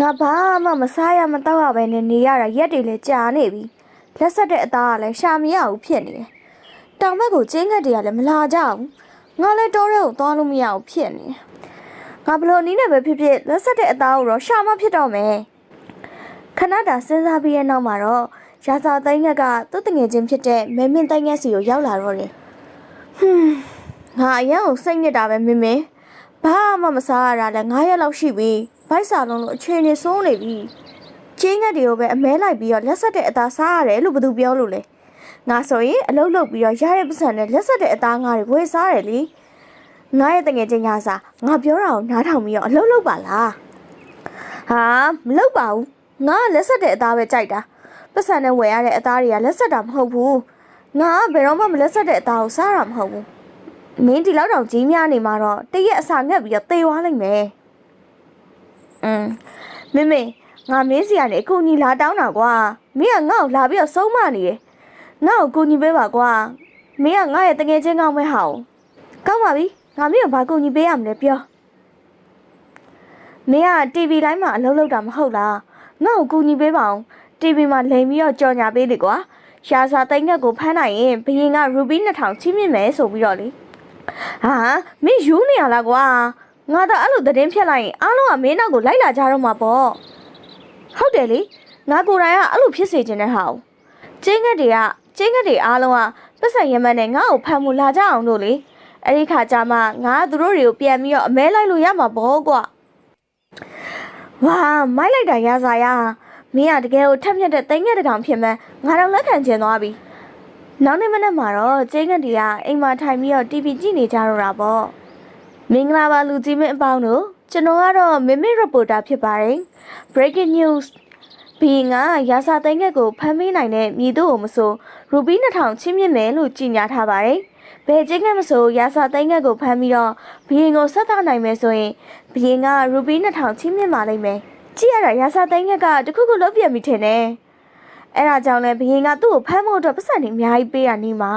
ငါဘာမှမစားရမတော့ရပဲနဲ့နေရတာရက်တွေလည်းကြာနေပြီလက်ဆက်တဲ့အသားကလည်းရှာမရဘူးဖြစ်နေတယ်တောင်ဘက်ကိုကျင်းငတ်တွေကလည်းမလာကြဘူးငါလည်းတော်ရဲကိုသွားလို့မရဘူးဖြစ်နေတယ်ငါဘလို့နီးနဲ့ပဲဖြစ်ဖြစ်လက်ဆက်တဲ့အသားကိုတော့ရှာမဖြစ်တော့မယ်ခဏတာစဉ်းစားပြီးရဲ့နောက်မှာတော့ရာစာသိန်းငက်ကသူ့တငယ်ချင်းဖြစ်တဲ့မဲမင်းသိန်းငက်စီကိုရောက်လာတော့တယ်ဟွန်းငါအရင်ကစိတ်ညစ်တာပဲမင်းမင်းဘာမှမစားရတာလဲ9ရက်လောက်ရှိပြီ ဘိုက်စာလုံးလို့အခြေအနေဆိုးနေပြီချင်းငတ်တွေကိုပဲအမဲလိုက်ပြီးတော့လက်ဆက်တဲ့အသားစားရတယ်လို့ဘယ်သူပြောလို့လဲငါဆိုရင်အလုပ်လုပ်ပြီးတော့ရတဲ့ပတ်စံနဲ့လက်ဆက်တဲ့အသားငါတွေဝယ်စားတယ်လေငါရဲ့တငယ်ချင်းညာစားငါပြောတာကိုနားထောင်ပြီးတော့အလုပ်လုပ်ပါလားဟာမလုပ်ပါဘူးငါကလက်ဆက်တဲ့အသားပဲကြိုက်တာပတ်စံနဲ့ဝယ်ရတဲ့အသားတွေကလက်ဆက်တာမဟုတ်ဘူးငါကဘယ်တော့မှမလက်ဆက်တဲ့အသားကိုစားတာမဟုတ်ဘူးမင်းဒီလောက်တောင်ကြီးများနေမှာတော့တရက်အစာငတ်ပြီးတော့သေသွားလိမ့်မယ်။ อืมမမေငါမင်းစီကနေအကူညီလာတောင်းတာကွာမင်းကငါ့ကိုလာပြီးတော့ဆုံးမနေတယ်။ငါ့ကိုကူညီပေးပါကွာမင်းကငါ့ရဲ့တငယ်ချင်းကောင်းမဲဟာ။ကောင်းပါပြီငါမင်းကိုဘာကူညီပေးရမလဲပြော။မင်းက TV လိုင်းမှာအလုပ်လုပ်တာမဟုတ်လား။ငါ့ကိုကူညီပေးပါအောင် TV မှာလိန်ပြီးတော့ကြော်ညာပေးလေကွာ။ရှာစာသိန်းငက်ကိုဖမ်းနိုင်ရင်ဘရင်က Ruby 2000ချင်းမြင့်မယ်ဆိုပြီးတော့လေ။ဟာမင်းယူနေရလားကွာ ငါတော့အဲ့လိုသတင်းဖြတ်လိုက်ရင်အားလုံးကမင်းနောက်ကိုလိုက်လာကြတော့မှာပေါ့ဟုတ်တယ်လေငါကိုယ်တိုင်ကအဲ့လိုဖြစ်စေချင်တဲ့ဟာကိုကျင်းငက်တွေကကျင်းငက်တွေအားလုံးကပတ်စံရမန်နဲ့ငါ့ကိုဖမ်းမှုလာကြအောင်လို့လေအဲ့ဒီခါကျမှငါကသူတို့တွေကိုပြန်ပြီးတော့အမဲလိုက်လို့ရမှာပေါ့ကွာဝါမိုက်လိုက်တာရစားရမင်းကတကယ်ကိုထက်မြက်တဲ့တိမ်ငက်တစ်ကောင်ဖြစ်မှန်းငါတော့လက်ခံချင်သွားပြီနောက်နေ့မနက်မှာတော့ကျင်းကတီကအိမ်မှာထိုင်ပြီးတော့ TV ကြည့်နေကြတော့တာပေါ့ မင်္ဂလာပါလူကြီးမင်းအပေါင်းတို့ကျွန်တော်ကတော့မမီရီပိုတာဖြစ်ပါတယ် breaking news ဘီငါရာစာသိန်းကက်ကိုဖမ်းမိနိုင်တဲ့မြည်သူ့ကိုမဆိုရူပီ2000ချင်းမြင့်မယ်လို့ကြေညာထားပါတယ်ဘယ်ချင်းကမဆိုရာစာသိန်းကက်ကိုဖမ်းပြီးတော့ဘီရင်ကိုဆက်သနိုင်မယ်ဆိုရင်ဘီရင်ကရူပီ2000ချင်းမြင့်ပါလိမ့်မယ်ကြည့်ရတာရာစာသိန်းကက်ကတခုခုလုံးပြတ်မိထင်တယ်အဲ့ဒါကြောင့်လဲဘရင်ကသူ့ကိုဖမ်းဖို့အတွက်ပတ်စံနေအများကြီးပေးတာနေမှာ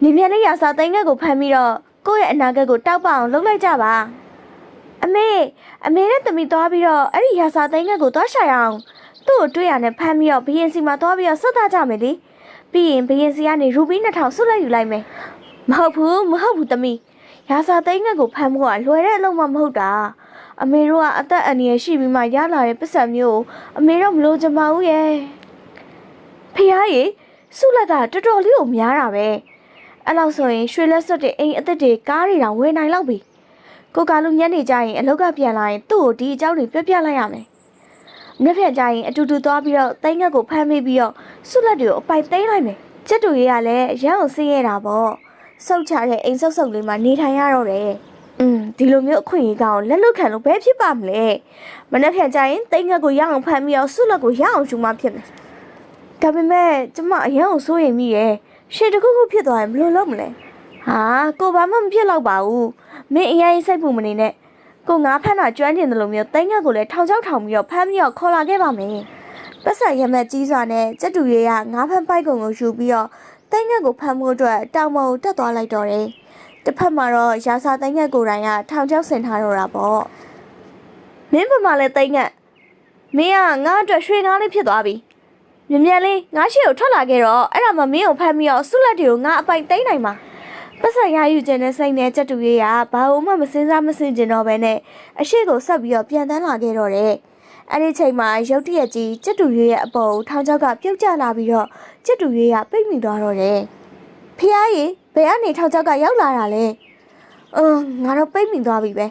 မြင်မြန်လေးရာစာသိန်းကက်ကိုဖမ်းပြီးတော့ ကိုယ့်ရဲ့အနာဂတ်ကိုတောက်ပအောင်လုပ်လိုက်ကြပါအမေအမေနဲ့တမီသွားပြီးတော့အဲ့ဒီရာစာသိန်းကက်ကိုသွားရှာရအောင်သူ့ကိုတွေ့ရနဲ့ဖမ်းပြီးတော့ဘရင်စီမှာသွားပြီးတော့ဆွတ်သားကြမယ်လေပြီးရင်ဘရင်စီကနေရူပီ2000ဆွတ်လိုက်ယူလိုက်မယ်မဟုတ်ဘူးမဟုတ်ဘူးတမီရာစာသိန်းကက်ကိုဖမ်းဖို့ကလွယ်တဲ့အလုပ်မှမဟုတ်တာအမေတို့ကအသက်အန္တရာယ်ရှိပြီးမှရလာတဲ့ပတ်စံမျိုးကိုအမေတို့မလို့ချင်ပါဘူးရဲ့ဖះရေစုလက်ကတော်တော်လေးကိုများတာပဲ အဲ့လောက်ဆိုရင်ရွှေလက်စွပ်တွေအိမ်အသက်တွေကားတွေတောင်ဝယ်နိုင်လောက်ပြီကိုကလူညနေကျရင်အလောက်ကပြန်လာရင်သူ့ကိုဒီအကြောင်းတွေပြပြလိုက်ရမယ်မြက်ဖြန်ကျရင်အတူတူသွားပြီးတော့တိုင်းငက်ကိုဖမ်းမိပြီးတော့စုလက်တွေကိုအပိုက်သိမ်းလိုက်မယ်ချက်တူရေးကလည်းရမ်းအောင်ဆင်းရတာပေါ့စုတ်ချတဲ့အိမ်ဆုပ်ဆုပ်လေးမှာနေထိုင်ရတော့တယ်อืมဒီလိုမျိုးအခွင့်အရေးကောင်လက်လွတ်ခံလို့ဘယ်ဖြစ်ပါမလဲမနေ့ဖြန်ကျရင်တိုင်းငက်ကိုရအောင်ဖမ်းပြီးတော့စုလက်ကိုရအောင်ယူမှဖြစ်မယ်ဒါပေမဲ့ကျမအရင်ကစိုးရိမ်မိရဲ့ ရှေ့တစ်ခုခုဖြစ်သွားရင်ဘယ်လိုလုပ်မလဲဟာကိုဘာမှမဖြစ်တော့ပါဘူးမင်းအရင်စိတ်ပူမနေနဲ့ကိုငါဖမ်းတာကျွမ်းကျင်တယ်လို့မျိုးတိုင်းငတ်ကိုလည်းထောင်ချောက်ထောင်ပြီးတော့ဖမ်းပြီးတော့ခေါ်လာခဲ့ပါမယ်ပတ်စံရမက်ကြီးစွာနဲ့ကြက်တူရဲကငါးဖမ်းပိုက်ကုံကိုယူပြီးတော့တိုင်းငတ်ကိုဖမ်းဖို့အတွက်တောင်ပေါ်ကိုတက်သွားလိုက်တော့တယ်တစ်ဖက်မှာတော့ရာစာတိုင်းငတ်ကိုယ်တိုင်ကထောင်ချောက်ဆင်ထားတော့တာပေါ့မင်းဘမလည်းတိုင်းငတ်မင်းကငါ့အတွက်ရွှေကားလေးဖြစ်သွားပြီ မြ мян လေးငါရှိကိုထွက်လာခဲ့တော့အဲ့ဒါမှမင်းကိုဖမ်းပြီးတော့ဆုလက်တွေကိုငါအပိုက်သိမ်းနိုင်မှာပတ်စံရယူခြင်းနဲ့စိတ်နဲ့ကြက်တူရေးကဘာလို့မှမစင်စားမစင်ကျင်တော့ဘဲနဲ့အရှိကိုဆက်ပြီးတော့ပြန်တန်းလာခဲ့တော့တယ်အဲ့ဒီချိန်မှာရုတ်တရက်ကြီးကြက်တူရေးရဲ့အပေါ်ကိုထောင်ချောက်ကပြုတ်ကျလာပြီးတော့ကြက်တူရေးကပိတ်မိသွားတော့တယ်ဖះရေဘယ်ကနေထောင်ချောက်ကရောက်လာတာလဲအင်းငါတော့ပိတ်မိသွားပြီပဲ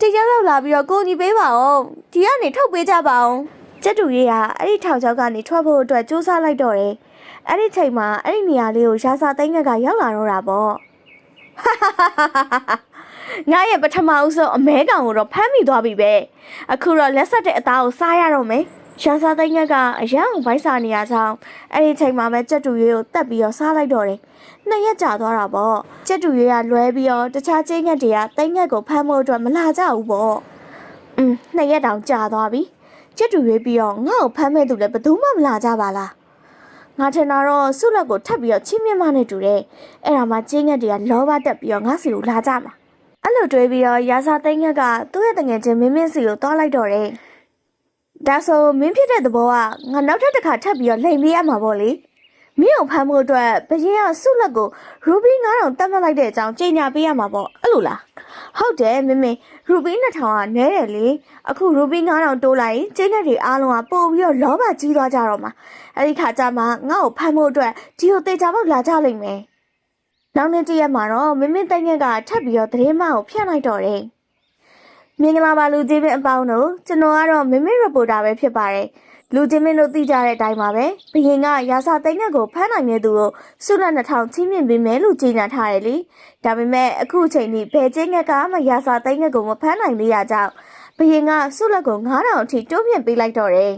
တရားရောက်လာပြီးတော့ကိုကြီးပေးပါဦးဒီကနေထုတ်ပေးကြပါဦး ကျက်တူရေးကအဲ့ဒီထောင်ချောက်ကနေထွက်ဖို့အတွက်စူးစမ်းလိုက်တော့တယ်။အဲ့ဒီချိန်မှာအဲ့ဒီနေရာလေးကိုရာစာသိန်းငက်ကရောက်လာတော့တာပေါ့။ငါရဲ့ပထမဦးဆုံးအမဲကောင်ကိုတော့ဖမ်းမိသွားပြီပဲ။အခုတော့လက်ဆက်တဲ့အသားကိုစားရတော့မယ်။ရာစာသိန်းငက်ကအရန်ကိုဗိုက်စာနေရကြောင်းအဲ့ဒီချိန်မှာပဲကျက်တူရေးကိုတက်ပြီးတော့စားလိုက်တော့တယ်။နှစ်ရက်ကြာသွားတာပေါ့။ကျက်တူရေးကလွဲပြီးတော့တခြားကျင်းငက်တွေကသိန်းငက်ကိုဖမ်းဖို့အတွက်မလာကြဘူးပေါ့။อืมနှစ်ရက်တောင်ကြာသွားပြီ။ ကျက်တူရွေးပြီးတော့ငါ့ကိုဖမ်းမဲ့သူလည်းဘယ်သူမှမလာကြပါလားငါထင်တာတော့ဆုလက်ကိုထပ်ပြီးတော့ချင်းမြင့်မနဲ့တူတယ်အဲ့ဒါမှကျင်းငက်တွေကလောဘတက်ပြီးတော့ငါစီကိုလာကြမှာအဲ့လိုတွေးပြီးတော့ရာစာသိန်းငက်ကသူ့ရဲ့တငယ်ချင်းမင်းမင်းစီကိုတောလိုက်တော့တယ်ဒါဆိုမင်းဖြစ်တဲ့သဘောကငါနောက်ထပ်တစ်ခါထပ်ပြီးတော့လိန်ပေးရမှာပေါ့လေမင်းကိုဖမ်းဖို့အတွက်ဘရင်ကဆုလက်ကိုရူဘီ9000တတ်မှတ်လိုက်တဲ့အကြောင်းကြေညာပေးရမှာပေါ့အဲ့လိုလားဟုတ်တယ်မင်းမင်း ရူဘီ2000ကနဲတယ်လေအခုရူဘီ9000တိုးလိုက်ရင်ကျင်းတဲ့တွေအားလုံးကပို့ပြီးတော့လောဘကြီးသွားကြတော့မှာအဲ့ဒီခါကျမှငါ့ကိုဖမ်းဖို့အတွက်ဒီကိုတေချာပေါက်လာကြလိမ့်မယ်နောက်နေ့တည့်ရက်မှာတော့မင်းမင်းတိုင်ငက်ကထပ်ပြီးတော့သတင်းမကိုဖျက်လိုက်တော့တယ်မင်္ဂလာပါလူကြီးမင်းအပေါင်းတို့ကျွန်တော်ကတော့မမီရီပိုတာပဲဖြစ်ပါတယ် လူကြီးမင်းတို့သိကြတဲ့အတိုင်းပါပဲဘရင်ကရာစာသိန်းငက်ကိုဖမ်းနိုင်တဲ့သူတို့စုလက်2000ချင်းမြင့်ပေးမယ်လို့ကြေညာထားတယ်လေဒါပေမဲ့အခုအချိန်ထိဘယ်ချင်းငက်ကမှရာစာသိန်းငက်ကိုမဖမ်းနိုင်သေးရကြောင်းဘရင်ကစုလက်ကို9000အထိတိုးမြင့်ပေးလိုက်တော့တယ်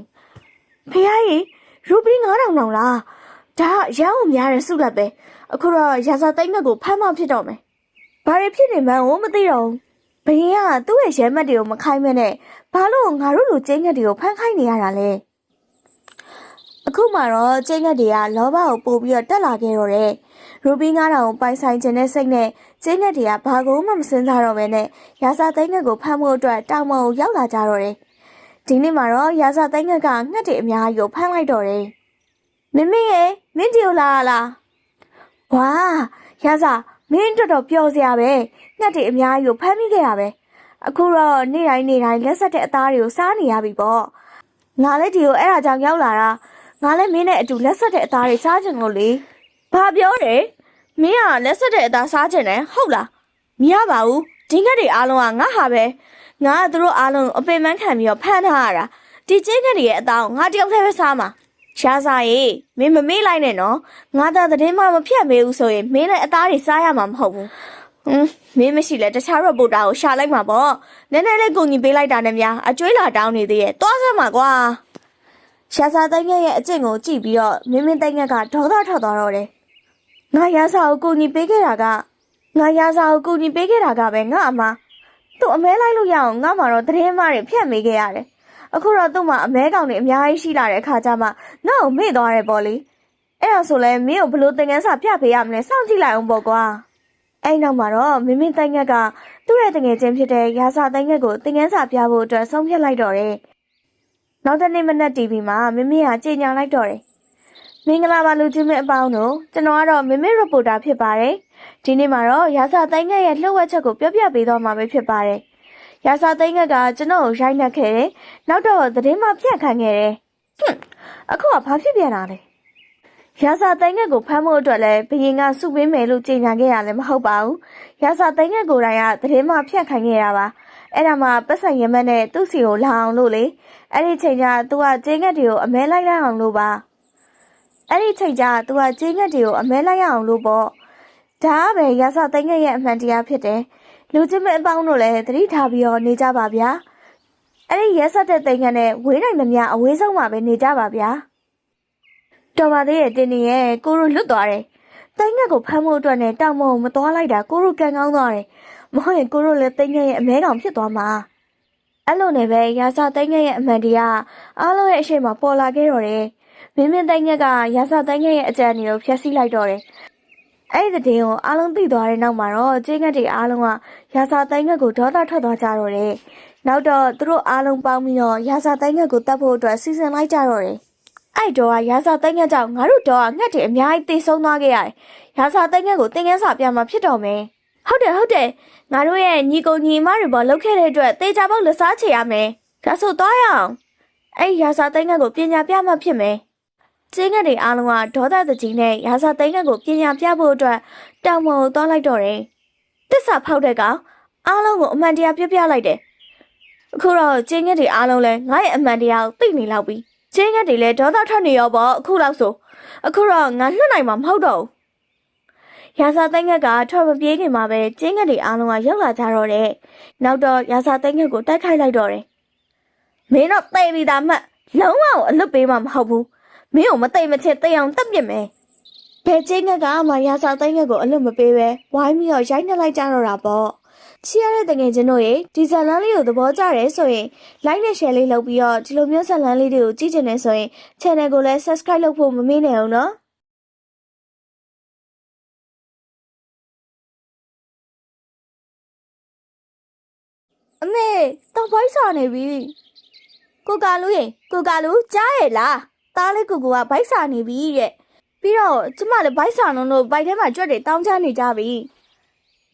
ဖះကြီးရူပီ9000တောင်လားဒါရန်အောင်များတဲ့စုလက်ပဲအခုတော့ရာစာသိန်းငက်ကိုဖမ်းမှဖြစ်တော့မယ်ဘာတွေဖြစ်နေမှန်းကိုမသိတော့ဘူးဘရင်ကသူ့ရဲ့ရဲမက်တွေကိုမခိုင်းမဲနဲ့ဘာလို့ငါတို့လိုကျင်းငက်တွေကိုဖမ်းခိုင်းနေရတာလဲ အခုမှတော့ကျင်းငက်တွေကလောဘကိုပို့ပြီးတော့တက်လာခဲ့တော့တယ်ရူဘီ9000ကိုပိုင်ဆိုင်ခြင်းနဲ့စိတ်နဲ့ကျင်းငက်တွေကဘာကိုမှမစင်စားတော့ဘဲနဲ့ရာဇာသိန်းငက်ကိုဖမ်းဖို့အတွက်တောင်ပေါ်ကိုရောက်လာကြတော့တယ်ဒီနေ့မှတော့ရာဇာသိန်းငက်ကငှက်တွေအများကြီးကိုဖမ်းလိုက်တော့တယ်မင်းမင်းရဲ့မင်းဒီကိုလာလားဝါရာဇာမင်းတော်တော်ပျော်စရာပဲငှက်တွေအများကြီးကိုဖမ်းမိခဲ့ရပဲအခုတော့နေ့တိုင်းနေ့တိုင်းလက်ဆက်တဲ့အသားတွေကိုစားနေရပြီပေါ့ငါလည်းဒီကိုအဲ့ဒါကြောင့်ရောက်လာတာ ငါလည်းမင်းနဲ့အတူလက်ဆက်တဲ့အသားတွေစားချင်လို့လေဘာပြောတယ်မင်းကလက်ဆက်တဲ့အသားစားချင်တယ်ဟုတ်လားမရပါဘူးဒီငှက်တွေအားလုံးကငါဟာပဲငါကသူတို့အားလုံးကိုအပင်ပန်းခံပြီးတော့ဖမ်းထားရတာဒီကျင်းငှက်တွေရဲ့အသားကိုငါတယောက်တည်းပဲစားမှာရှားစားရေမင်းမမေ့လိုက်နဲ့နော်ငါသာသတင်းမှမဖြတ်မေးဘူးဆိုရင်မင်းလည်းအသားတွေစားရမှာမဟုတ်ဘူးဟင်းမင်းမရှိလဲတခြားရော့ပိုတာကိုရှာလိုက်မှာပေါ့နည်းနည်းလေးကုန်ကြီးပေးလိုက်တာနဲ့များအကျွေးလာတောင်းနေသေးရဲ့တွားစမ်းပါကွာ ရှာစာတိုင်းငယ်ရဲ့အကျင့်ကိုကြည့်ပြီးတော့မင်းမင်းတိုင်းငယ်ကဒေါသထွက်သွားတော့တယ်ငါရာစာကိုကုန်ကြီးပေးခဲ့တာကငါရာစာကိုကုန်ကြီးပေးခဲ့တာကပဲငါအမသူ့အမဲလိုက်လို့ရအောင်ငါမှတော့တရင်မတွေဖြတ်မေးခဲ့ရတယ်အခုတော့သူ့မှာအမဲကောင်တွေအများကြီးရှိလာတဲ့အခါကျမှငါ့ကိုမေ့သွားတယ်ပေါ့လေအဲ့ဒါဆိုလဲမင်းကိုဘလို့သင်ငန်းစာပြပေးရမလဲစောင့်ကြည့်လိုက်အောင်ပေါ့ကွာအဲ့နောက်မှာတော့မင်းမင်းတိုင်ငက်ကသူ့ရဲ့တငယ်ချင်းဖြစ်တဲ့ရာစာတိုင်ငက်ကိုတင်ငန်းစာပြဖို့အတွက်ဆုံးဖြတ်လိုက်တော့တယ်။ နောက်တစ်နေ့မနက် TV မှာမင်းမင်းကကြေညာလိုက်တော့တယ်။မင်္ဂလာပါလူကြီးမင်းအပေါင်းတို့ကျွန်တော်ကတော့မင်းမင်း reporter ဖြစ်ပါတယ်။ဒီနေ့မှာတော့ရာစာတိုင်ငက်ရဲ့လှုပ်ဝက်ချက်ကိုပြောပြပေးတော့မှာပဲဖြစ်ပါတယ်။ရာစာတိုင်ငက်ကကျွန်တော်ကိုရိုက်နှက်ခဲ့တယ်။နောက်တော့သတင်းမှဖြန့်ခိုင်းခဲ့တယ်။ဟွန်းအခုကဘာဖြစ်ပြန်တာလဲ။ရာဇာတိုင်ငက်ကိုဖမ်းဖို့အတွက်လည်းဘရင်ကစုပေးမယ်လို့ကြေညာခဲ့ရလည်းမဟုတ်ပါဘူး။ရာဇာတိုင်ငက်ကိုယ်တိုင်ကသတင်းမှဖြတ်ခိုင်းခဲ့ရပါ။အဲ့ဒါမှပတ်စံရမက်နဲ့သူ့စီကိုလာအောင်လို့လေ။ အဲ့ဒီချိန်ကျသူကကျင်းငက်တွေကိုအမဲလိုက်ရအောင်လို့ပါ။အဲ့ဒီချိန်ကျသူကကျင်းငက်တွေကိုအမဲလိုက်ရအောင်လို့ပေါ့။ဒါကပဲရာဇာတိုင်ငက်ရဲ့အမှန်တရားဖြစ်တယ်။လူချင်းမအပေါင်းတို့လည်းသတိထားပြီးတော့နေကြပါဗျာ။အဲ့ဒီရက်ဆက်တဲ့တိုင်ငက်နဲ့ဝေးနိုင်သမျှအဝေးဆုံးမှာပဲနေကြပါဗျာ။တော်ပါသေးရဲ့တင်းနေရဲ့ကိုရိုလွတ်သွားတယ်။တိုင်းငက်ကိုဖမ်းဖို့အတွက်နဲ့တောင်မုံမသွားလိုက်တာကိုရိုကန်ကောင်းသွားတယ်။မဟုတ်ရင်ကိုရိုလည်းတိုင်းငက်ရဲ့အမဲကောင်ဖြစ်သွားမှာ။ အဲ့လိုနဲ့ပဲရာစာတိုင်းငက်ရဲ့အမှန်တရားအားလုံးရဲ့အရှိန်မှာပေါ်လာခဲ့တော့တယ်။မင်းမင်းတိုင်းငက်ကရာစာတိုင်းငက်ရဲ့အကြံဉာဏ်ကိုဖျက်ဆီးလိုက်တော့တယ်။အဲ့ဒီတဲ့ကိုအားလုံးသိသွားတဲ့နောက်မှာတော့ကျင်းငက်တွေအားလုံးကရာစာတိုင်းငက်ကိုဒေါသထွက်သွားကြတော့တယ်။နောက်တော့သူတို့အားလုံးပေါင်းပြီးတော့ရာစာတိုင်းငက်ကိုတတ်ဖို့အတွက်စီစဉ်လိုက်ကြတော့တယ်။အဲ့တော့ရာဇာသိန်းငက်ကြောင့်ငါတို့တော့ငှက်တွေအများကြီးတိတ်ဆုံးသွားခဲ့ရတယ်။ရာဇာသိန်းငက်ကိုတင်ငန်းစာပြမှာဖြစ်တော့မယ်။ ဟုတ်တယ်ဟုတ်တယ်ငါတို့ရဲ့ညီကိုညီမတွေပေါ်လှုပ်ခဲ့တဲ့အတွက်တေချာပေါက်လက်စားချေရမယ်။ဒါဆိုသွားရအောင်။အဲ့ရာဇာသိန်းငက်ကိုပညာပြမှဖြစ်မယ်။ကျင်းငက်တွေအားလုံးကဒေါသတကြီးနဲ့ရာဇာသိန်းငက်ကိုပညာပြဖို့အတွက်တောင်ပေါ်ကိုသွားလိုက်တော့တယ်။တစ္ဆာဖောက်တဲ့ကောင်အားလုံးကိုအမှန်တရားပြပြလိုက်တယ်။အခုတော့ကျင်းငက်တွေအားလုံးလဲငါရဲ့အမှန်တရားကိုသိနေလောက်ပြီ။ချင်းငက်တွေလည်းဒေါသထွက်နေရောပေါ့အခုလောက်ဆိုအခုတော့ငါလွတ်နိုင်မှာမဟုတ်တော့ဘူး ရာဇာသိန်းငက်ကထွက်မပြေးခင်မှာပဲချင်းငက်တွေအားလုံးကရောက်လာကြတော့တယ်နောက်တော့ရာဇာသိန်းငက်ကိုတိုက်ခိုက်လိုက်တော့တယ်မင်းတော့သိပြီသားမှတ်လုံးဝအလွတ်ပေးမှာမဟုတ်ဘူးမင်းကိုမသိမချစ်သိအောင်တက်ပြစ်မယ်ဘယ်ချင်းငက်ကမှရာဇာသိန်းငက်ကိုအလွတ်မပေးပဲဝိုင်းပြီးတော့ရိုက်နှက်လိုက်ကြတော့တာပေါ့ချီရတဲ့တငယ်ချင်းတို့ရေဒီဇလန်လေးကိုသဘောကျတယ်ဆိုရင် like နဲ့ share လေးလုပ်ပြီးတော့ဒီလိုမျိုးဇာတ်လမ်းလေးတွေကိုကြည့်ချင်နေဆိုရင် channel ကိုလည်း subscribe လုပ်ဖို့မမေ့နဲ့အောင်နော် အမေတော့ဖိုက်စာနေပြီကိုကာလူရေကိုကာလူကြားရဲ့လားသားလေးကိုကိုကဘိုက်စာနေပြီတဲ့ပြီးတော့ကျမလည်းဘိုက်စာလုံးလို့ဘိုက်ထဲမှာကြွက်တွေတောင်းချနေကြပြီ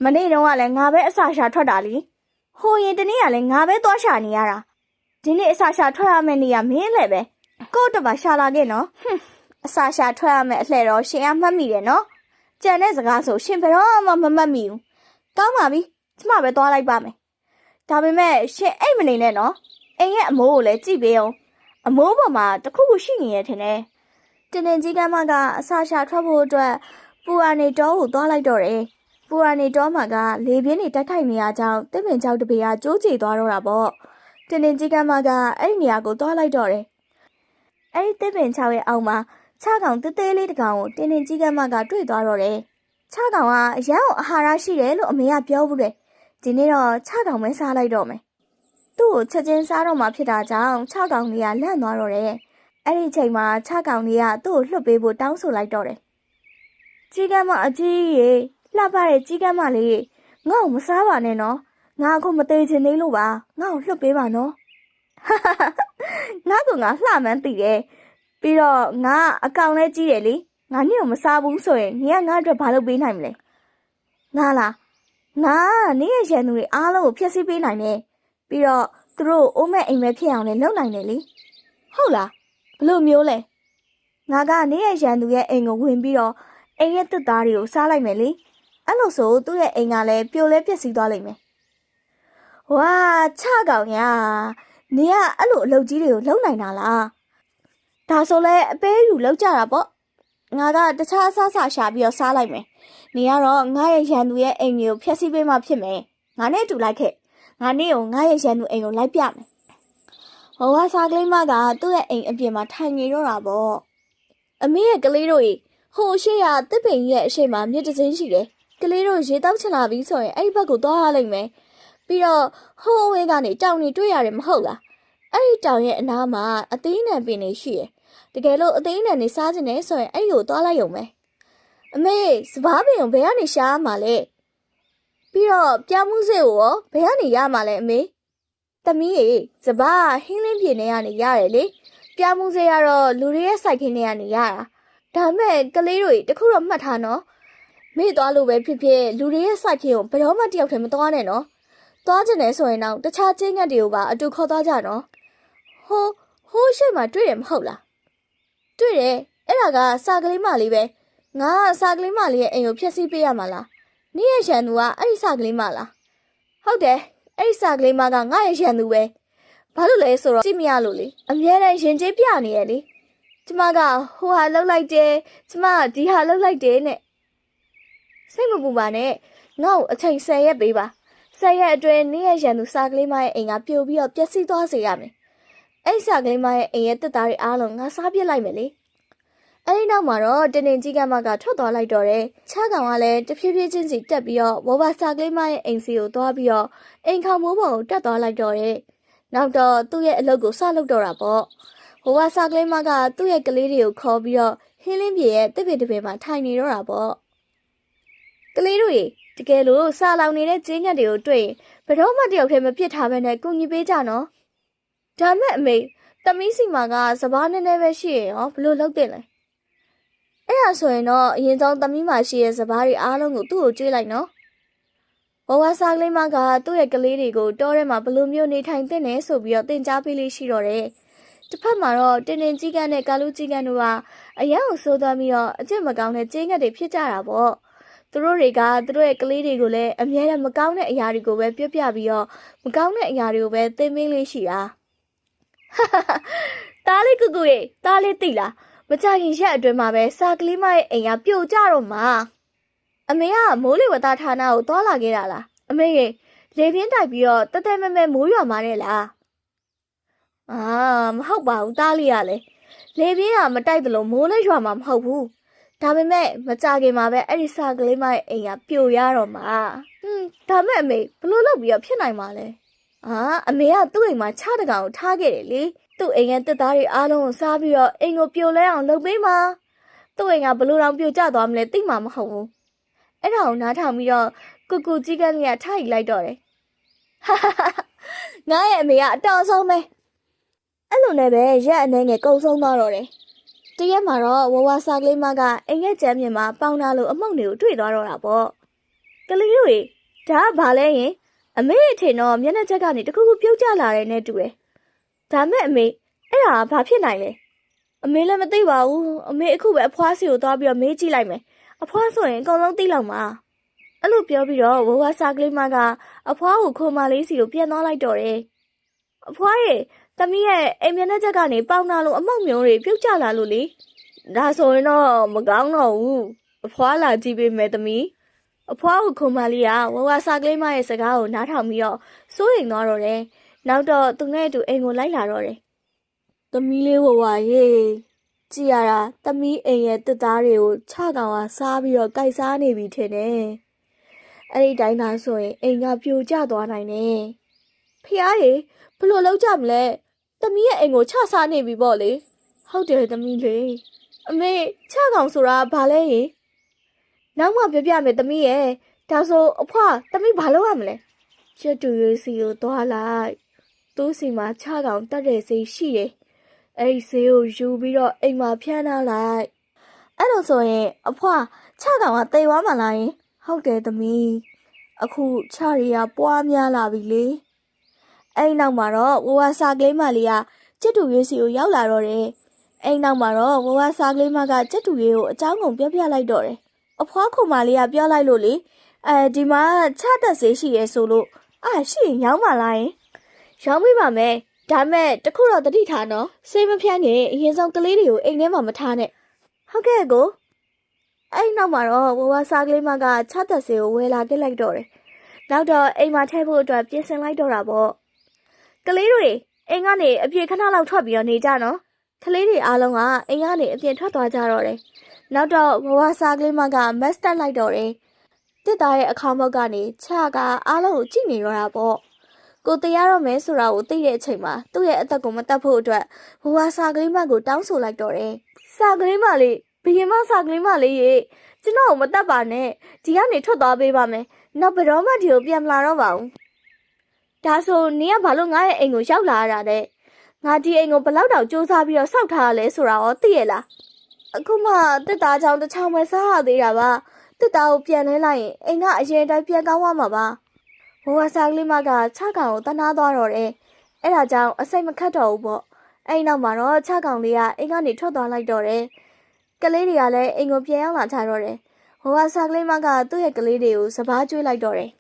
မနေ့တုန်းကလည်းငါပဲအစာရှာထွက်တာလीဟိုရင်တနေ့ကလည်းငါပဲသွားရှာနေရတာဒီနေ့အစာရှာထွက်ရမယ့်နေရမင်းလည်းပဲကို့တပါရှာလာခဲ့နော်ဟွန်းအစာရှာထွက်ရမယ့်အလှဲ့တော့ရှင်ကမှတ်မိတယ်နော်ကြံတဲ့စကားဆိုရှင်ဘယ်တော့မှမမှတ်မိဘူးကောင်းပါပြီကျမပဲသွားလိုက်ပါမယ် ဒါပေမဲ့ရှင်အိတ်မနေနဲ့နော်အိမ်ရဲ့အမိုးကိုလည်းကြည့်ပေးအောင်အမိုးပေါ်မှာတစ်ခုခုရှိနေရထင်တယ်တင်တင်ကြီးကမကအစာရှာထွက်ဖို့အတွက်ပူအာနေတောကိုသွားလိုက်တော့တယ်ပူအာနေတောမှာကလေပြင်းတွေတက်ခိုက်နေရကြောင်းတစ်ပင်ချောက်တစ်ပေကကျိုးချေသွားတော့တာပေါ့တင်တင်ကြီးကမကအဲ့ဒီနေရာကိုသွားလိုက်တော့တယ်အဲ့ဒီတစ်ပင်ချောက်ရဲ့အောက်မှာခြားကောင်တဲတဲလေးတစ်ကောင်ကိုတင်တင်ကြီးကမကတွေ့သွားတော့တယ်ခြားကောင်ကအရန်ကိုအာဟာရရှိတယ်လို့အမေကပြောဘူးတယ် ဒီနေ့တော့ခြားကောင်ပဲစားလိုက်တော့မယ်သူ့ကိုချက်ချင်းစားတော့မှဖြစ်တာကြောင့်ခြောက်ကောင်လေးကလန့်သွားတော့တယ်။အဲ့ဒီချိန်မှာခြောက်ကောင်လေးကသူ့ကိုလွှတ်ပေးဖို့တောင်းဆိုလိုက်တော့တယ်။ကြီးကမ်းမအကြီးရေလှပတဲ့ကြီးကမ်းမလေးငါ့ကိုမစားပါနဲ့နော်။ငါအခုမသေးချင်သေးလို့ပါ။ငါ့ကိုလွှတ်ပေးပါနော်။ငါကငါလှမှန်းသိတယ်။ပြီးတော့ငါအကောင်လဲကြီးတယ်လေ။ငါညကိုမစားဘူးဆိုရင်ညီကငါ့အတွက်ဘာလုပ်ပေးနိုင်မလဲ။ငါလား ငါနေ့ရဲ့ရန်သူတွေအားလုံးကိုဖျက်ဆီးပေးနိုင်တယ်။ပြီးတော့သူတို့အိုးမဲ့အိမ်မဲ့ဖြစ်အောင်လည်းလုပ်နိုင်တယ်လေဟုတ်လားဘလို့မျိုးလဲငါကနေရဲ့ရန်သူရဲ့အိမ်ကိုဝင်ပြီးတော့အိမ်ရဲ့တစ်သားတွေကိုစားလိုက်မယ်လေအဲ့လိုဆိုသူ့ရဲ့အိမ်ကလည်းပြိုလဲပျက်စီးသွားလိမ့်မယ်ဝါချကောင်ညာနေကအဲ့လိုအလုပ်ကြီးတွေကိုလုပ်နိုင်တာလားဒါဆိုလဲအပေးယူလောက်ကြတာပေါ့ ငါကတခြားအစားအစာရှာပြီးတော့စားလိုက်မယ်နေကတော့ငါရဲ့ရန်သူရဲ့အိမ်ကိုဖျက်ဆီးပေးမှဖြစ်မယ်ငါနဲ့အတူလိုက်ခဲ့ငါနေ့ကိုငါရဲ့ရန်သူအိမ်ကိုလိုက်ပြမယ်။ဟိုကစားကလေးမကသူ့ရဲ့အိမ်အပြင်မှာထိုင်နေတော့တာပေါ့။အမေရဲ့ကလေးတို့ရေဟိုရှိရတစ်ပင်ကြီးရဲ့အရှိမမြစ်တစင်းရှိတယ်။ကလေးတို့ရေတောက်ချင်လာပြီဆိုရင်အဲ့ဒီဘက်ကိုသွားရလိမ့်မယ်။ပြီးတော့ဟိုးဝင်းကနေတောင်နေတွေ့ရတယ်မဟုတ်လား။အဲ့ဒီတောင်ရဲ့အနားမှာအသေးနံပင်တွေရှိတယ်။ တကယ်လို့အသေးနံနေစားချင်တယ်ဆိုရင်အဲ့ဒီကိုသွားလိုက်ရုံပဲ။အမေစပားပင်ကိုဘယ်ကနေရှားမှာလဲ။ပြီးတော့ပြမှုစေကိုရောဘယ်ကနေရမှာလဲအမေသမီးရေစပားဟင်းလင်းပြင်းနေကနေရတယ်လေပြမှုစေကတော့လူတွေရဲ့စိုက်ခင်းတွေကနေရတာဒါမဲ့ကလေးတွေတခုတော့မှတ်ထားနော်မေ့သွားလို့ပဲဖြစ်ဖြစ်လူတွေရဲ့စိုက်ခင်းကိုဘယ်တော့မှတယောက်တည်းမသွားနဲ့နော်သွားကြတယ်ဆိုရင်တော့တခြားချင်းငတ်တွေကိုပါအတူခေါ်သွားကြနော်ဟိုဟိုးရှိမှတွေ့တယ်မဟုတ်လား တွေ့တယ်အဲ့ဒါကစာကလေးမလေးပဲငါကစာကလေးမလေးရဲ့အိမ်ကိုဖျက်ဆီးပေးရမှာလားနင့်ရဲ့ရန်သူကအဲ့ဒီစကလေးမလားဟုတ်တယ်အဲ့ဒီစကလေးမကငါရဲ့ရန်သူပဲဘာလို့လဲဆိုတော့ကြည့်မရလို့လေအမြဲတမ်းရင်ကျေးပြနေရလေကျမကဟိုဟာလှုပ်လိုက်တယ်ကျမကဒီဟာလှုပ်လိုက်တယ်နဲ့စိတ်မပူပါနဲ့ငါ့ကိုအချိန်10ရက်ပေးပါ10ရက်အတွင်းနင့်ရဲ့ရန်သူစကလေးမရဲ့အိမ်ကပြိုပြီးတော့ပျက်စီးသွားစေရမယ် အဲ့ဒီစကလေးမရဲ့အိမ်ရဲ့တက်သားတွေအားလုံးငါစားပြစ်လိုက်မယ်လေအဲ့ဒီနောက်မှာတော့တင်းတင်းကြီးကမကထွက်သွားလိုက်တော့တယ်။ချားကောင်ကလည်းတဖြည်းဖြည်းချင်းစီတက်ပြီးတော့ဝဘာစာကလေးမရဲ့အိမ်စီကိုသွားပြီးတော့အိမ်ခေါမိုးပေါ်ကိုတက်သွားလိုက်တော့တယ်။နောက်တော့သူ့ရဲ့အလုပ်ကိုစလုပ်တော့တာပေါ့။ဝဘာစာကလေးမကသူ့ရဲ့ကလေးတွေကိုခေါ်ပြီးတော့ဟင်းလင်းပြေရဲ့တစ်ပင်တစ်ပင်မှာထိုင်နေတော့တာပေါ့။ကလေးတို့ရေတကယ်လို့စာလောင်နေတဲ့ကျင်းငတ်တွေကိုတွေ့ရင်ဘယ်တော့မှတယောက်တည်းမပြစ်ထားဘဲနဲ့ကုညီပေးကြနော်။ ဒါမဲ့အမေသမီးစီမာကစပားနည်းနည်းပဲရှိရင်ရောဘလို့လုပ်တင်လဲ။အဲ့ဒါဆိုရင်တော့အရင်ဆုံးသမီးမရှိရဲ့စပားတွေအားလုံးကိုသူ့ကိုကျွေးလိုက်နော်။ဘဝစားကလေးမကသူ့ရဲ့ကလေးတွေကိုတောထဲမှာဘယ်လိုမျိုးနေထိုင်သင့်လဲဆိုပြီးတော့သင်ကြားပေးလေးရှိတော့တယ်။တစ်ဖက်မှာတော့တင်းတင်းကြီးကန်းနဲ့ကာလူကြီးကန်းတို့ကအရန်ကိုစိုးသွားပြီးတော့အကျင့်မကောင်းတဲ့ကျင်းငတ်တွေဖြစ်ကြတာပေါ့။သူတို့တွေကသူတို့ရဲ့ကလေးတွေကိုလည်းအမြဲတမ်းမကောင်းတဲ့အရာတွေကိုပဲပြပြပြီးတော့မကောင်းတဲ့အရာတွေကိုပဲသင်ပေးလေးရှိတာ။ တားလေးကူကူရေတားလေးသိလားမကြခင်ရက်အတွင်းမှာပဲစာကလေးမရဲ့အိမ်ကပြိုကျတော့မှာအမေကမိုးလေဝသဌာနကိုသွားလာခဲ့တာလားအမေရေလေပြင်းတိုက်ပြီးတော့တက်တက်မဲမဲမိုးရွာมาတဲ့လားအာမဟုတ်ပါဘူးတားလေးရလေလေပြင်းကမတိုက်သလိုမိုးလည်းရွာမှာမဟုတ်ဘူးဒါပေမဲ့မကြခင်မှာပဲအဲ့ဒီစာကလေးမရဲ့အိမ်ကပြိုရတော့မှာဟွန်းဒါမဲ့အမေဘလို့လုပ်ပြီးတော့ဖြစ်နိုင်မှာလဲ အာအမေကသူ့အိမ်မှာခြားတကောင်ကိုထားခဲ့တယ်လေသူ့အိမ်ရဲ့တက်သားတွေအားလုံးကိုစားပြီးတော့အိမ်ကိုပြိုလဲအောင်လုပ်ပေးမှာသူ့အိမ်ကဘလို့တောင်ပြိုကျသွားမလဲသိမှာမဟုတ်ဘူးအဲ့ဒါကိုနားထောင်ပြီးတော့ကူကူကြီးကန်းလေးကထားယူလိုက်တော့တယ်ဟာဟာဟာငါရဲ့အမေကအတော်ဆုံးပဲအဲ့လိုနဲ့ပဲရက်အနေငယ်ကုံဆုံးသွားတော့တယ်တရက်မှာတော့ဝဝစာကလေးမကအိမ်ရဲ့ကျမ်းမြင်မှာပေါင်းလာလို့အမှုန့်တွေကိုတွေ့သွားတော့တာပေါ့ကလေးတို့ရေဒါကဘာလဲယင် အမေအထင်တော့မျက်နှာချက်ကနေတခုခုပြုတ်ကျလာတယ်နဲ့တူတယ်ဒါမဲ့အမေအဲ့ဒါဘာဖြစ်နိုင်လဲအမေလည်းမသိပါဘူးအမေအခုပဲအဖွားစီကိုသွားပြီးတော့မေးကြည့်လိုက်မယ်အဖွားဆိုရင်အကုန်လုံးသိလောက်မှာအဲ့လိုပြောပြီးတော့ဝဝစာကလေးမကအဖွားကိုခိုမလေးစီကိုပြန်သွားလိုက်တော့တယ်အဖွားရဲ့သမီးရဲ့အိမ်မျက်နှာချက်ကနေပေါင်းလာလို့အမောက်မျိုးတွေပြုတ်ကျလာလို့လေဒါဆိုရင်တော့မကောင်းတော့ဘူးအဖွားလာကြည့်ပေးမယ်သမီး အဖွားကိုခုံမလေးကဝဝစာကလေးမရဲ့စကားကိုနားထောင်ပြီးတော့စိုးရိမ်သွားတော့တယ်။နောက်တော့သူနဲ့အတူအိမ်ကိုလိုက်လာတော့တယ်။သမီးလေးဝဝရေကြည်ရတာသမီးအိမ်ရဲ့တစ်သားတွေကိုချကောင်ကစားပြီးတော့ကြိုက်စားနေပြီထင်တယ်။အဲ့ဒီတိုင်းသာဆိုရင်အိမ်ကပြိုကျသွားနိုင်တယ်။ဖះရေဘယ်လိုလုပ်ကြမလဲ။သမီးရဲ့အိမ်ကိုချစားနေပြီပေါ့လေ။ဟုတ်တယ်သမီးလေး။အမေချကောင်ဆိုတာဘာလဲရေ။ နောက်မှပြပြမယ်သမီးရဲ့ဒါဆိုအဖွားသမီးဘာလုပ်ရမလဲကျွတ်တူရွေးစီကိုသွားလိုက်သူ့စီမှာခြားကောင်တက်တဲ့စိတ်ရှိတယ်အဲ့ဒီဆေးကိုယူပြီးတော့အိမ်မှာဖျန်းထားလိုက်အဲ့လိုဆိုရင်အဖွားခြားကောင်ကတိတ်သွားမှလားယင်ဟုတ်တယ်သမီးအခုခြားရီကပွားများလာပြီလေအဲ့ဒီနောက်မှာတော့ဝဝစာကလေးမလေးကကျွတ်တူရွေးစီကိုရောက်လာတော့တယ်အဲ့ဒီနောက်မှာတော့ဝဝစာကလေးမကကျွတ်တူရွေးကိုအကြောင်းကုန်ပြောပြလိုက်တော့တယ် အဖွားခုမလေးကပြောလိုက်လို့လေအဲဒီမှာချတက်စေးရှိရဲဆိုလို့အာရှိရင်ရောင်းပါလားယင်ရောင်းမိပါမယ်ဒါမဲ့တခုတော့တတိထားနော်စေးမဖြန်းခင်အရင်ဆုံးကလေးတွေကိုအိမ်ထဲမှာမထားနဲ့ဟုတ်ကဲ့ကိုအဲ့နောက်မှာတော့ဝဝစားကလေးမကချတက်စေးကိုဝယ်လာတက်လိုက်တော့တယ်နောက်တော့အိမ်မှာထည့်ဖို့အတွက်ပြင်ဆင်လိုက်တော့တာပေါ့ကလေးတွေအိမ်ကနေအပြေခဏလောက်ထွက်ပြီးတော့နေကြနော်ကလေးတွေအားလုံးကအိမ်ကနေအပြင်ထွက်သွားကြတော့တယ် နောက်တော့ဘဝစားကလေးမကမတ်တက်လိုက်တော့တယ်။တစ်သားရဲ့အခေါင်းဘက်ကနေချာကအားလုံးကိုကြည့်နေတော့တာပေါ့။ကိုတရားတော့မဲဆိုတာကိုသိတဲ့အချိန်မှာသူ့ရဲ့အသက်ကိုမတက်ဖို့အတွက်ဘဝစားကလေးမကိုတောင်းဆိုလိုက်တော့တယ်။စားကလေးမလေးဘယင်မစားကလေးမလေးရေကျွန်တော်ကိုမတက်ပါနဲ့ဒီကနေထွက်သွားပေးပါမယ်။နောက်ဘယ်တော့မှဒီကိုပြန်မလာတော့ပါဘူး။ဒါဆိုနင်ကဘာလို့ငါရဲ့အိမ်ကိုရောက်လာရတာလဲ။ငါဒီအိမ်ကိုဘယ်လောက်တောင်စူးစမ်းပြီးတော့စောက်ထားရလဲဆိုတာရောသိရလား။ အခုမှတက်သားချောင်းတစ်ချောင်းပဲစားရသေးတာပါတက်သားကိုပြန်လဲလိုက်ရင်အိမ်ကအရင်တိုင်းပြန်ကောင်းသွားမှာပါဘဝစားကလေးမကခြေကောင်ကိုတနာသွားတော့တယ်အဲ့ဒါကြောင့်အစိတ်မခတ်တော့ဘူးပေါ့အဲ့နောက်မှာတော့ခြေကောင်လေးကအိမ်ကနေထွက်သွားလိုက်တော့တယ်ကလေးတွေကလည်းအိမ်ကိုပြန်ရောက်လာကြတော့တယ်ဘဝစားကလေးမကသူ့ရဲ့ကလေးတွေကိုစပားကျွေးလိုက်တော့တယ်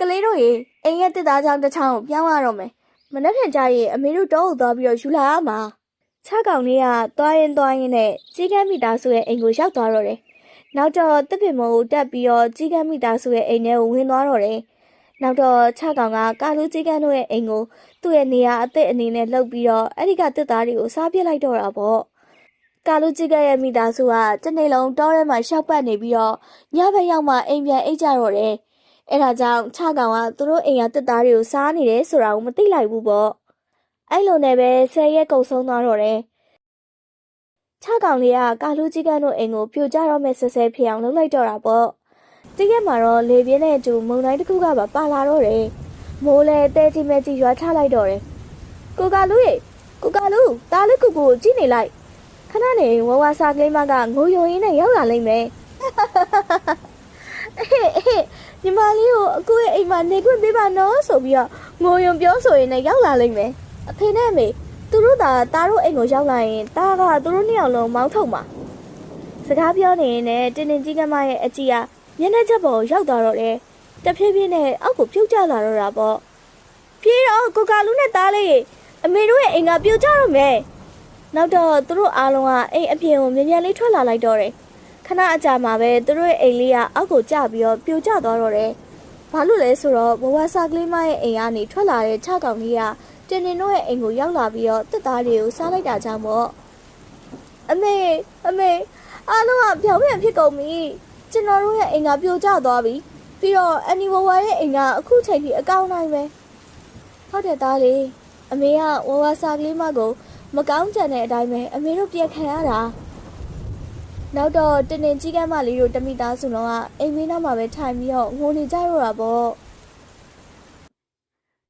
ကလေးတို့ရေအိမ်ရဲ့တက်သားချောင်းတစ်ချောင်းကိုပြောင်းရတော့မယ်မနေ့ဖြန်ကြရင်အမေတို့တော့သွားပြီးတော့ယူလာရမှာ ခြေကောင်လေးကသွားရင်သွားရင်နဲ့ကြီးကမ်းမိသားစုရဲ့အိမ်ကိုရောက်သွားတော့တယ်။နောက်တော့တစ်ပင်မော်ကိုတက်ပြီးတော့ကြီးကမ်းမိသားစုရဲ့အိမ်ထဲကိုဝင်သွားတော့တယ်။နောက်တော့ခြေကောင်ကကာလူကြီးကမ်းတို့ရဲ့အိမ်ကိုသူ့ရဲ့နေရာအသစ်အနေနဲ့လှုပ်ပြီးတော့အဲ့ဒီကတစ်သားတွေကိုစားပြစ်လိုက်တော့တာပေါ့။ကာလူကြီးကမ်းရဲ့မိသားစုကတနေ့လုံးတောထဲမှာရှောက်ပတ်နေပြီးတော့ညဘက်ရောက်မှအိမ်ပြန်အိတ်ကြတော့တယ်။အဲ့ဒါကြောင့်ခြေကောင်ကသူတို့အိမ်ကတစ်သားတွေကိုစားနေတယ်ဆိုတာကိုမသိလိုက်ဘူးပေါ့။ အဲ့လိုနဲ့ပဲဆယ်ရက်ကုံဆုံးသွားတော့တယ်။ခြေကောင်လေးကကာလူကြီးကန်းတို့အိမ်ကိုပြိုကျတော့မဲ့ဆဲဆဲဖြစ်အောင်လုပ်လိုက်တော့တာပေါ့။တကယ်မှာတော့လေပြင်းတဲ့အတူမုန်တိုင်းတစ်ခုကပါပါလာတော့တယ်။မိုးလဲတဲကြီးမဲကြီးရွာချလိုက်တော့တယ်။ကိုကာလူရေကိုကာလူတားလေးကူကူကိုကြည့်နေလိုက်။ခဏနေဝဝစာကလေးမကငိုယုံရင်းနဲ့ရောက်လာလိမ့်မယ်။အေးအေးညီမလေးကိုအကူရဲ့အိမ်မှာနေခွင့်ပေးပါနော်ဆိုပြီးတော့ငိုယုံပြောဆိုရင်းနဲ့ရောက်လာလိမ့်မယ်။ အဖေနဲ့အမေသူတို့သာတားတို့အိမ်ကိုရောက်လာရင်တားကသူတို့နှစ်ယောက်လုံးမောင်းထုတ်မှာစကားပြောနေရင်လည်းတင်းတင်းကြီးကမရဲ့အကြီးကမျက်နှာချက်ပေါ်ရောက်သွားတော့တယ်တဖြည်းဖြည်းနဲ့အောက်ကိုပြုတ်ကျလာတော့တာပေါ့ပြေးတော့ကိုကာလူနဲ့တားလေးအမေတို့ရဲ့အိမ်ကပြုတ်ကျတော့မယ်နောက်တော့သူတို့အားလုံးကအိမ်အပြင်ကိုမြန်မြန်လေးထွက်လာလိုက်တော့တယ်ခဏအကြာမှာပဲသူတို့ရဲ့အိမ်လေးကအောက်ကိုကျပြီးတော့ပြိုကျသွားတော့တယ်ဘာလို့လဲဆိုတော့ဘဝစာကလေးမရဲ့အိမ်ကနေထွက်လာတဲ့ခြောက်ကောင်လေးက တင်တင်တို့ရဲ့အိမ်ကိုရောက်လာပြီးတော့တက်သားတွေကိုစားလိုက်တာကြောင့်ပေါ့အမေအမေအားလုံးကပြောင်းပြန်ဖြစ်ကုန်ပြီကျွန်တော်တို့ရဲ့အိမ်ကပြိုကျသွားပြီပြီးတော့အန်နီဝဝါရဲ့အိမ်ကအခုချိန်ထိအကောင်းနိုင်ပဲဟုတ်တယ်သားလေးအမေကဝဝစာကလေးမကိုမကောင်းကြံတဲ့အတိုင်းပဲအမေတို့ပြန်ခံရတာနောက်တော့တင်တင်ကြီးကမ်းမလေးတို့တမိသားစုလုံးကအိမ်မင်းသားမှာပဲထိုင်ပြီးတော့ငိုနေကြတော့တာပေါ့